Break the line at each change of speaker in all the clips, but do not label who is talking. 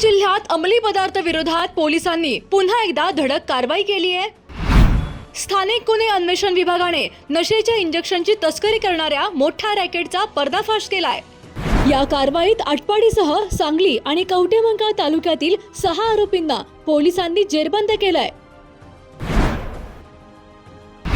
जिल्ह्यात अंमली पदार्थ विरोधात पोलिसांनी पुन्हा एकदा धडक कारवाई केली आहे. स्थानिक गुन्हे अन्वेषण विभागाने नशेच्या इंजेक्शनची तस्करी करणाऱ्या मोठ्या रॅकेटचा पर्दाफाश केलाय. या कारवाईत आटपाडीसह सांगली आणि कवटेमंकाळ तालुक्यातील सहा आरोपींना पोलिसांनी जेरबंद केलाय.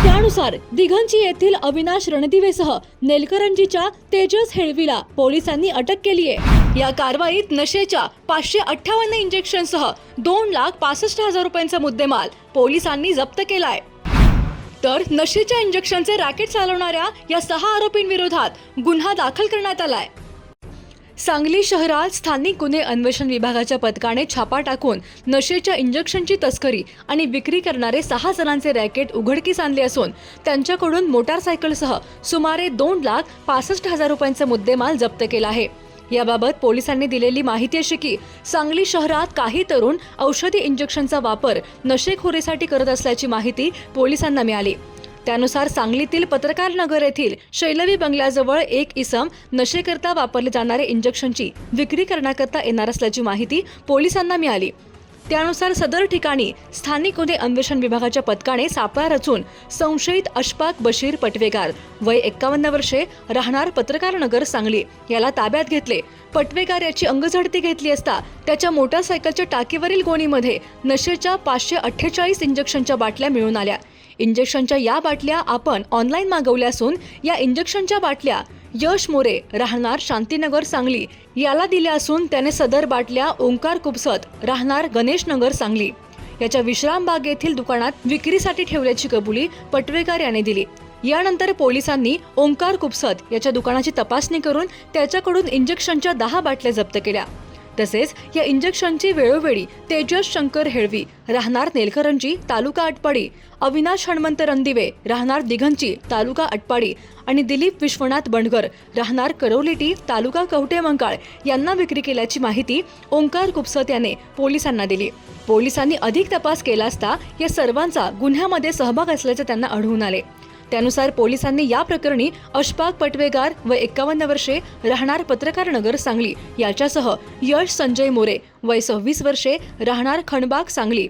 त्यानुसार दिघंची येथील अविनाश रणदिवेसह नेलकरंजीच्या तेजस हेळवीला पोलिसांनी अटक केली आहे या कारवाईत नशेच्या पाचशे अठ्ठावन्न इंजेक्शनसह दोन लाख पासष्ट हजार रुपयांचा मुद्देमाल पोलिसांनी जप्त केलाय. तर नशेच्या इंजेक्शनचे रॅकेट चालवणाऱ्या या सहा आरोपींविरोधात गुन्हा दाखल करण्यात आलाय. सांगली शहरात स्थानिक गुन्हे अन्वेषण विभागाच्या पथकाने छापा टाकून नशेच्या इंजेक्शनची तस्करी आणि विक्री करणारे सहा जणांचे रॅकेट उघडकीस आणले असून त्यांच्याकडून मोटारसायकलसह सुमारे दोन लाख पासष्ट हजार रुपयांचा मुद्देमाल जप्त केला आहे. याबाबत पोलिसांनी दिलेली माहिती अशी की सांगली शहरात काही तरुण औषधी इंजेक्शनचा वापर नशेखोरीसाठी करत असल्याची माहिती पोलिसांना मिळाली. त्यानुसार सांगलीतील पत्रकार नगर येथील शैलवी बंगल्याजवळ एक इसम नशेकरता वापरले जाणारे इंजेक्शनची विक्री करण्याकरता येणार असल्याची माहिती पोलिसांना मिळाली. त्यानुसार सदर ठिकाणी स्थानिक गुन्हे अन्वेषण विभागाच्या पथकाने सापळा रचून संशयित अशफाक बशीर पटवेकार वय एक्कावन्न वर्षे राहणार पत्रकार नगर सांगली. याला ताब्यात घेतले. पटवेकार याची अंगझडती घेतली असता त्याच्या मोटारसायकलच्या टाकीवरील गोणीमध्ये नशेच्या पाचशे अठ्ठेचाळीस इंजेक्शनच्या बाटल्या मिळून आल्या. इंजेक्शनच्या या बाटल्या आपण ऑनलाईन मागवल्या असून या इंजेक्शनच्या बाटल्या यश मोरे राहणार शांतीनगर सांगली. याला दिल्या असून त्याने सदर बाटल्या ओंकार कुपसत राहणार गणेशनगर सांगली. याच्या विश्रामबाग येथील दुकानात विक्रीसाठी ठेवल्याची कबुली पटवेकर याने दिली. यानंतर पोलिसांनी ओंकार कुपसत याच्या दुकानाची तपासणी करून त्याच्याकडून इंजेक्शनच्या दहा बाटल्या जप्त केल्या. तसेच या इंजेक्शनची वेळोवेळी तेजस शंकर हेळवी राहणार नेलकरंजी तालुका आटपाडी अविनाश हणमंत रणदिवे राहणार दिघंची तालुका आटपाडी आणि दिलीप विश्वनाथ बंडगर राहणार करवलेटी तालुका कवटेमंकाळ यांना विक्री केल्याची माहिती ओंकार कुपसत याने पोलिसांना दिली. पोलिसांनी अधिक तपास केला असता या सर्वांचा गुन्ह्यामध्ये सहभाग असल्याचे त्यांना आढळून आले. त्यानुसार पोलिसांनी या प्रकरणी अशफाक पटवेगार व एक्कावन्न वर्षे राहणार पत्रकार नगर सांगली. याच्यासह यश संजय मोरे वय सव्वीस वर्षे राहणार खणबाग सांगली.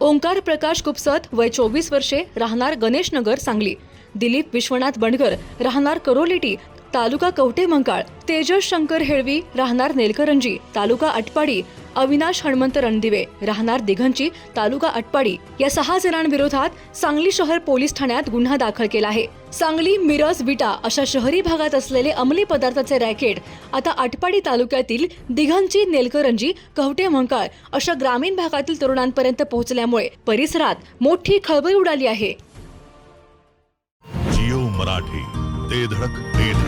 ओंकार प्रकाश कुपसत वय चोवीस वर्षे राहणार गणेश नगर सांगली. दिलीप विश्वनाथ बंडगर राहणार करोलिटी तालुका कवटे मंकाळ तेजस शंकर हेळवी राहणार नेलकरंजी तालुका आटपाडी अविनाश हणमंत रणदिवे राहणार दिघंची तालुका अटपाडी या सहा जणांविरोधात सांगली शहर पोलीस ठाण्यात गुन्हा दाखल केला आहे. सांगली मिरज विटा अशा शहरी भागात असलेले अंमली पदार्थाचे रॅकेट आता आटपाडी तालुक्यातील दिघंची नेलकरंजी कवटे मंकाळ अशा ग्रामीण भागातील तरुणांपर्यंत पोहोचल्यामुळे परिसरात मोठी खळबळ उडाली आहे.
जिओ मराठी ते धडक ते धडक.